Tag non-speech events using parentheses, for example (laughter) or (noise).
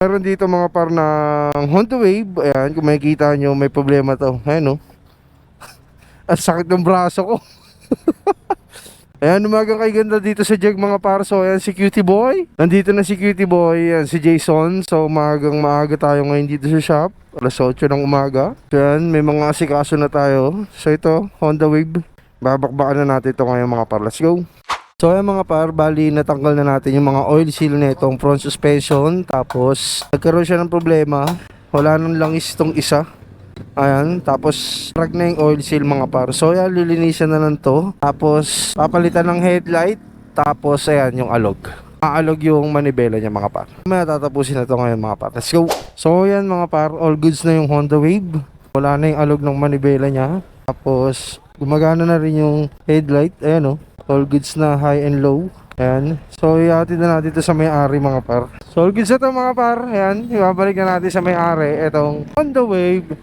Meron dito mga par ng Honda Wave. Ayan, kung makikita nyo, may problema to. Ayan, no? (laughs) Ang sakit ng braso ko. (laughs) Ayan, umagang kay ganda dito sa Jag mga par. So, ayan si Cutie Boy. Nandito na si Cutie Boy. Ayan, si Jason. So, umagang maaga tayo ngayon dito sa shop. Alas 8 ng umaga. So, ayan, may mga asikaso na tayo. So, ito, Honda Wave. Babakbakan na natin ito ngayon mga par. Let's go. So ayan mga par, bali natanggal na natin yung mga oil seal na itong front suspension. Tapos nagkaroon siya ng problema. Wala nang langis itong isa. Ayan, tapos rag na yung oil seal mga par. So ayan, lilinisan na lang to. Tapos papalitan ng headlight. Tapos ayan yung alog. Aalog yung manibela niya mga par. May tatapusin na to ngayon mga par. Let's go. So ayan mga par, all goods na yung Honda Wave. Wala na yung alog ng manibela niya. Tapos gumagana na rin yung headlight. Ayan oh all goods na high and low. Ayan. So, ihatid na natin ito sa may-ari mga par. So, all goods na ito mga par. Ayan. Ibabalik na natin sa may-ari. Itong on the wave.